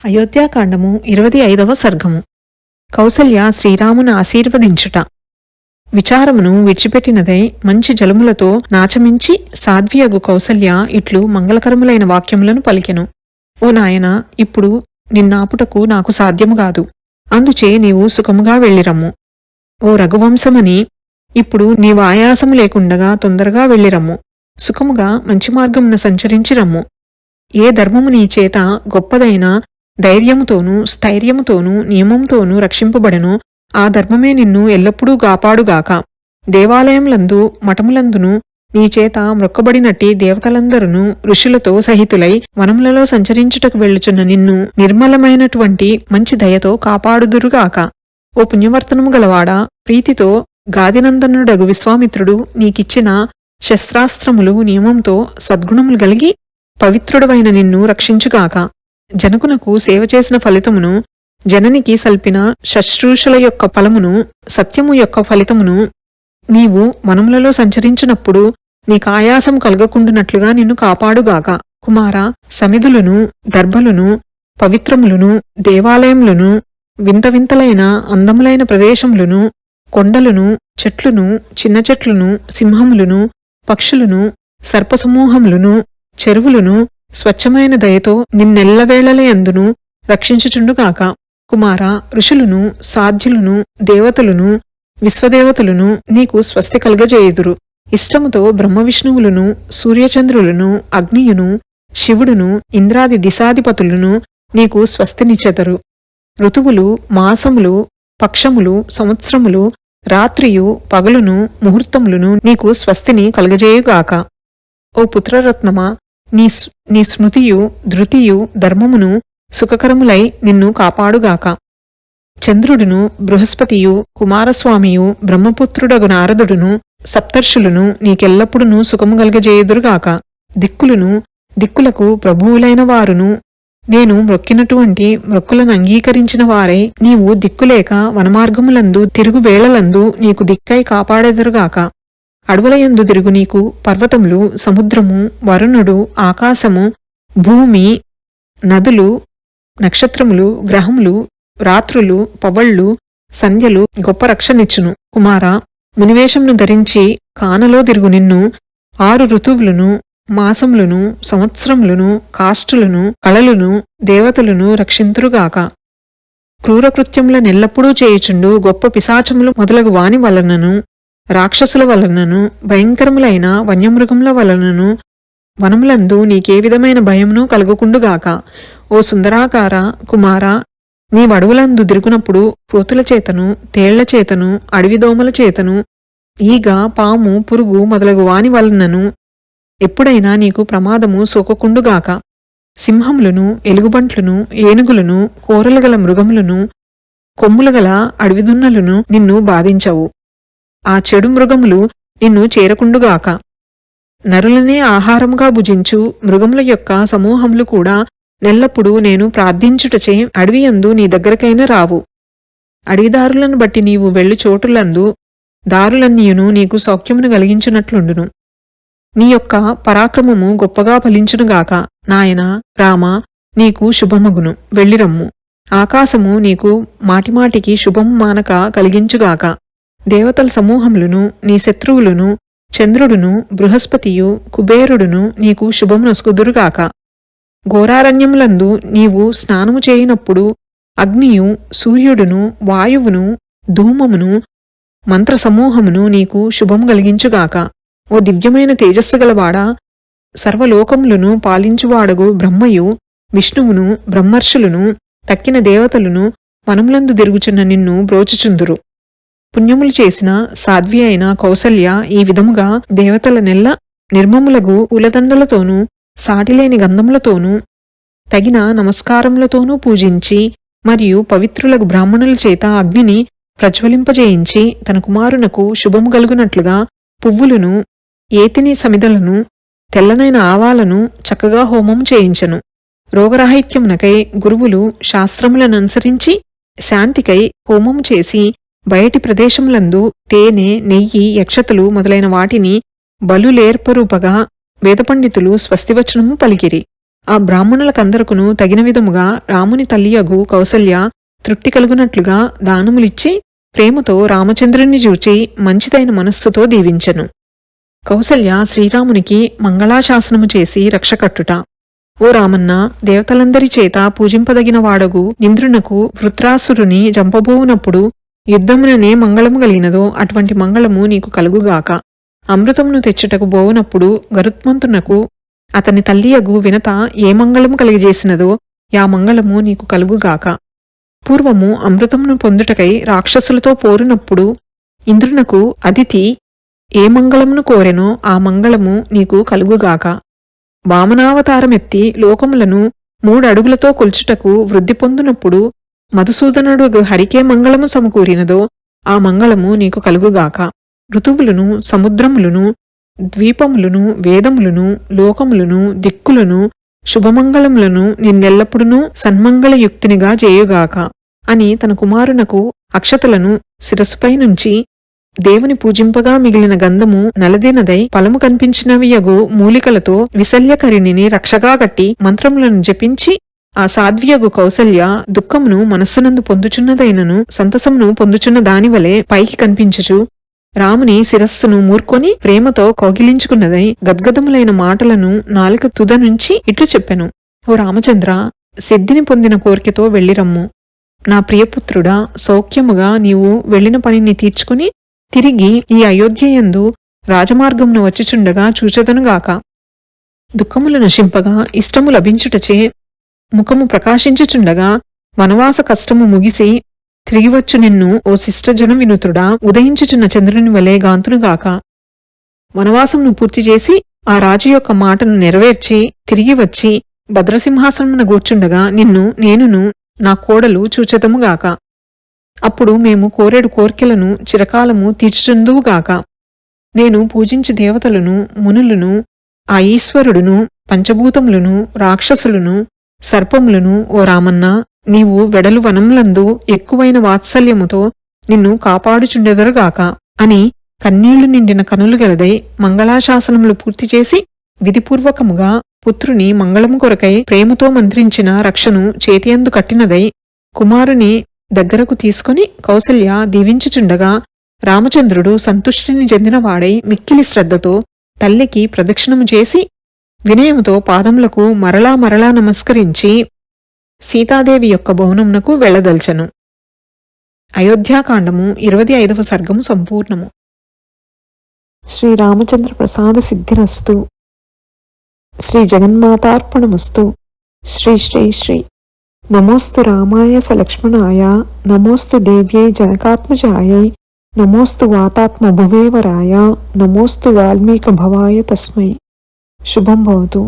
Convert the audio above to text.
అయోధ్యాకాండము ఇరవది ఐదవ సర్గము. కౌసల్య శ్రీరామును ఆశీర్వదించుట. విచారమును విడిచిపెట్టినదై మంచి జలములతో నాచమించి సాధ్వియగు కౌసల్య ఇట్లు మంగళకరములైన వాక్యములను పలికెను. ఓ నాయన ఇప్పుడు నిన్నాపుటకు నాకు సాధ్యము కాదు. అందుచే నీవు సుఖముగా వెళ్ళిరమ్ము. ఓ రఘువంశమని ఇప్పుడు నీవు ఆయాసము లేకుండగా తొందరగా వెళ్ళిరమ్ము. సుఖముగా మంచి మార్గమున సంచరించి రమ్ము ఏ ధర్మము నీ చేత గొప్పదైన ధైర్యముతోనూ స్థైర్యముతోనూ నియమంతోనూ రక్షింపబడెను. ఆ ధర్మమే నిన్ను ఎల్లప్పుడూ గాపాడుగాక దేవాలయములందు మఠములందును నీచేత మ్రొక్కబడినట్టి దేవతలందరును ఋషులతో సహితులై వనములలో సంచరించుటకు వెళ్ళుచున్న నిన్ను నిర్మలమైనటువంటి మంచి దయతో కాపాడుదురుగాక. ఓ పుణ్యవర్తనము గలవాడా ప్రీతితో గాదినందనుడగు విశ్వామిత్రుడు నీకిచ్చిన శస్త్రాస్త్రములు నియమంతో సద్గుణములు గలిగి పవిత్రుడవైన నిన్ను రక్షించుగాక. జనకునకు సేవ చేసిన ఫలితమును జననికి సల్పిన శశ్రూషల యొక్క ఫలమును సత్యము యొక్క ఫలితమును నీవు మనములలో సంచరించినప్పుడు నీకాయాసం కలగకుండునట్లుగా నిన్ను కాపాడుగాక. కుమార సమిధులను దర్భలును పవిత్రములను దేవాలయములను వింత వింతలైన అందములైన ప్రదేశములను కొండలను చెట్లును చిన్న చెట్లును సింహములను పక్షులను సర్పసమూహములను చెరువులను స్వచ్ఛమైన దయతో నిన్నెల్లవేళలయందును రక్షించుచుండుగాక కుమార ఋషులను సాధ్యులను దేవతలను విశ్వదేవతలను నీకు స్వస్తి కలుగజేయుదురు. ఇష్టముతో బ్రహ్మవిష్ణువులను సూర్యచంద్రులను అగ్నియును శివుడును ఇంద్రాది దిశాధిపతులను నీకు స్వస్తినిచ్చెదరు. ఋతువులు మాసములు పక్షములు సంవత్సరములు రాత్రియు పగలును ముహూర్తములను నీకు స్వస్తిని కలుగజేయుగాక. ఓ పుత్రరత్నమా నీ స్- నీ స్మృతియు ధృతియు ధర్మమును సుఖకరములై నిన్ను కాపాడుగాక. చంద్రుడును బృహస్పతియు కుమారస్వామియు బ్రహ్మపుత్రుడగు నారదుడును సప్తర్షులను నీకెల్లప్పుడును సుఖము గలగజేయుదురుగాక. దిక్కులను దిక్కులకు ప్రభువులైన వారును నేను మొక్కినటువంటి మొక్కులను అంగీకరించిన వారై నీవు దిక్కులేక వనమార్గములందు తిరుగు వేళలందు నీకు దిక్కై కాపాడెదరుగాక. అడవులయందు తిరుగు నీకు పర్వతములు సముద్రము వరుణుడు ఆకాశము భూమి నదులు నక్షత్రములు గ్రహములు రాత్రులు పవళ్ళు సంధ్యలు గొప్ప రక్షనిచ్చును కుమార మునివేషంను ధరించి కానలో తిరుగు నిన్ను ఆరు ఋతువులను మాసములను సంవత్సరములను కాష్టులను కళలను దేవతలను రక్షింతురుగాక. క్రూరకృత్యముల నెల్లప్పుడూ చేయుచుండు గొప్ప పిశాచములు మొదలగు వాని వలనను రాక్షసుల వలనను భయంకరములైన వన్యమృగముల వలనను వనములందు నీకే విధమైన భయమును కలుగుకుండుగాక. ఓ సుందరాకార కుమార నీ వడువులందు దిరుగునప్పుడు క్రోతుల చేతను తేళ్ళ చేతను అడవిదోమల చేతను ఈగ పాము పురుగు మొదలగు వాని వలనను ఎప్పుడైనా నీకు ప్రమాదము సోకకుండుగాక. సింహములను ఎలుగుబంట్లను ఏనుగులను కూరలు గల మృగములను కొమ్ములు గల అడవిదున్నలను నిన్ను బాధించవు. ఆ చెడు మృగములు నిన్ను చేరకుండుగాక. నరులనే ఆహారముగా భుజించు మృగముల యొక్క సమూహములు కూడా నెల్లప్పుడూ నేను ప్రార్థించుటచే అడవియందు నీ దగ్గరకైనా రావు. అడవిదారులను బట్టి నీవు వెళ్ళు చోటులందు దారులన్నీయును నీకు సౌఖ్యమును కలిగించినట్లుండును. నీ యొక్క పరాక్రమము గొప్పగా ఫలించునుగాక. నాయన రామ నీకు శుభమగును. వెళ్ళిరమ్ము. ఆకాశము నీకు మాటిమాటికి శుభం మానక కలిగించుగాక. దేవతల సమూహములను నీ శత్రువులను చంద్రుడును బృహస్పతియు కుబేరుడును నీకు శుభమునసుకుదురుగాక ఘోరారణ్యములందు నీవు స్నానము చేయనప్పుడు అగ్నియు సూర్యుడును వాయువును ధూమమును మంత్రసమూహమును నీకు శుభము కలిగించుగాక. ఓ దివ్యమైన తేజస్సు గలవాడా? సర్వలోకములను పాలించువాడగు బ్రహ్మయు విష్ణువును బ్రహ్మర్షులను తక్కిన దేవతలను వనములందు తిరుగుచున్న నిన్ను బ్రోచుచుందురు. పుణ్యములు చేసిన సాధ్వి అయిన కౌసల్య ఈ విధముగా దేవతల నెల్ల నిర్మములగు పూలదండలతోనూ సాటిలేని గంధములతోనూ తగిన నమస్కారములతోనూ పూజించి మరియు పవిత్రులకు బ్రాహ్మణుల చేత అగ్నిని ప్రజ్వలింపజేయించి తన కుమారునకు శుభము కలుగునట్లుగా పువ్వులను ఏతిని సమిదలను తెల్లనైన ఆవాలను చక్కగా హోమం చేయించను. రోగరాహిత్యమునకై గురువులు శాస్త్రములననుసరించి శాంతికై హోమం చేసి బయటి ప్రదేశములందు తేనె నెయ్యి యక్షతలు మొదలైన వాటిని బలులేర్పరూపగా వేదపండితులు స్వస్తివచనము పలికిరి. ఆ బ్రాహ్మణులకందరకును తగిన విధముగా రాముని తల్లియగు కౌసల్య తృప్తి కలుగునట్లుగా దానములిచ్చి ప్రేమతో రామచంద్రుణ్ణి చూచి మంచిదైన మనస్సుతో దీవించెను. కౌసల్య శ్రీరామునికి మంగళాశాసనము చేసి రక్షకట్టుట. ఓ రామన్న దేవతలందరి చేత పూజింపదగిన వాడగు ఇంద్రునకు వృత్రాసురుని జంపబోవునప్పుడు యుద్ధముననే మంగళము కలిగినదో అటువంటి మంగళము నీకు కలుగుగాక. అమృతమును తెచ్చుటకు బోవునప్పుడు గరుత్మంతునకు అతని తల్లియగు వినత ఏ మంగళము కలిగజేసినదో యా మంగళము నీకు కలుగుగాక. పూర్వము అమృతమును పొందుటకై రాక్షసులతో పోరునప్పుడు ఇంద్రునకు అదితి ఏ మంగళమును కోరెనో ఆ మంగళము నీకు కలుగుగాక. వామనావతారమెత్తి లోకములను మూడడుగులతో కొల్చుటకు వృద్ధి పొందునప్పుడు మధుసూదనుడు హరికే మంగళము సమకూరినదో ఆ మంగళము నీకు కలుగుగాక. ఋతువులను సముద్రములను ద్వీపములను వేదములను లోకములను దిక్కులను శుభమంగళములను నిన్నెల్లప్పుడునూ సన్మంగళయుక్తినిగా చేయుగాక అని తన కుమారునకు అక్షతలను శిరస్సుపై నుంచి దేవుని పూజింపగా మిగిలిన గంధము నలదినదై ఫలము కనిపించినవియగు మూలికలతో విశల్యకరిణిని రక్షగా కట్టి మంత్రములను జపించి ఆ సాధ్వియగు కౌసల్య దుఃఖమును మనస్సునందు పొందుచున్నదైనను సంతసమును పొందుచున్న దానివలే పైకి కనిపించుచు రాముని శిరస్సును మూర్కొని ప్రేమతో కౌగిలించుకున్నదై గద్గదములైన మాటలను నాలుక తుద నుంచి ఇట్లు చెప్పెను. ఓ రామచంద్ర సిద్ధిని పొందిన కోరికతో వెళ్ళిరమ్ము. నా ప్రియపుత్రుడా సౌఖ్యముగా నీవు వెళ్ళిన పనిని తీర్చుకుని తిరిగి ఈ అయోధ్యయందు రాజమార్గమును వచ్చుచుండగా చూచదనుగాక దుఃఖములు నశింపగా ఇష్టము లభించుటచే ముఖము ప్రకాశించుచుండగా వనవాస కష్టము ముగిసి తిరిగివచ్చు నిన్ను ఓ శిష్టజన వినుతుడా? ఉదయించుచున్న చంద్రుని వలె గాంతునుగాక వనవాసంను పూర్తి చేసి ఆ రాజు యొక్క మాటను నెరవేర్చి తిరిగి వచ్చి భద్రసింహాసనమున గూర్చుండగా నిన్ను నేనును నా కోడలు చూచతముగాక అప్పుడు మేము కోరేడు కోర్కెలను చిరకాలము తీర్చుచుందువుగాక నేను పూజించి దేవతలను మునులను ఆ ఈశ్వరుడును పంచభూతములను రాక్షసులను సర్పములను ఓ రామన్న నీవు వెడలు వనములందు ఎక్కువైన వాత్సల్యముతో నిన్ను కాపాడుచుండెదరుగాక అని కన్నీళ్ళు నిండిన కనులు గలదై మంగళాశాసనములు పూర్తి చేసి విధిపూర్వకముగా పుత్రుని మంగళము కొరకై ప్రేమతో మంత్రించిన రక్షను చేతియందు కట్టినదై కుమారుని దగ్గరకు తీసుకుని కౌసల్య దీవించుచుండగా రామచంద్రుడు సంతుష్టిని చెందినవాడై మిక్కిలి శ్రద్ధతో తల్లికి ప్రదక్షిణము చేసి వినయముతో పాదములకు మరలా మరలా నమస్కరించి సీతాదేవి యొక్క భవనమునకు వెళ్ళదల్చెను అయోధ్యాకాండము ఇరవది ఐదవ సర్గము సంపూర్ణము. శ్రీరామచంద్ర ప్రసాద సిద్ధిరస్తు. శ్రీ జగన్మాతార్పణమస్తు. శ్రీ శ్రీ శ్రీ. నమోస్తు రామాయ సలక్ష్మణాయ. నమోస్తు దేవ్యై జనకాత్మజాయై. నమోస్తు వాతాత్మ భువేవరాయ నమోస్తు వాల్మీక భవాయ తస్మై. శుభం భవతు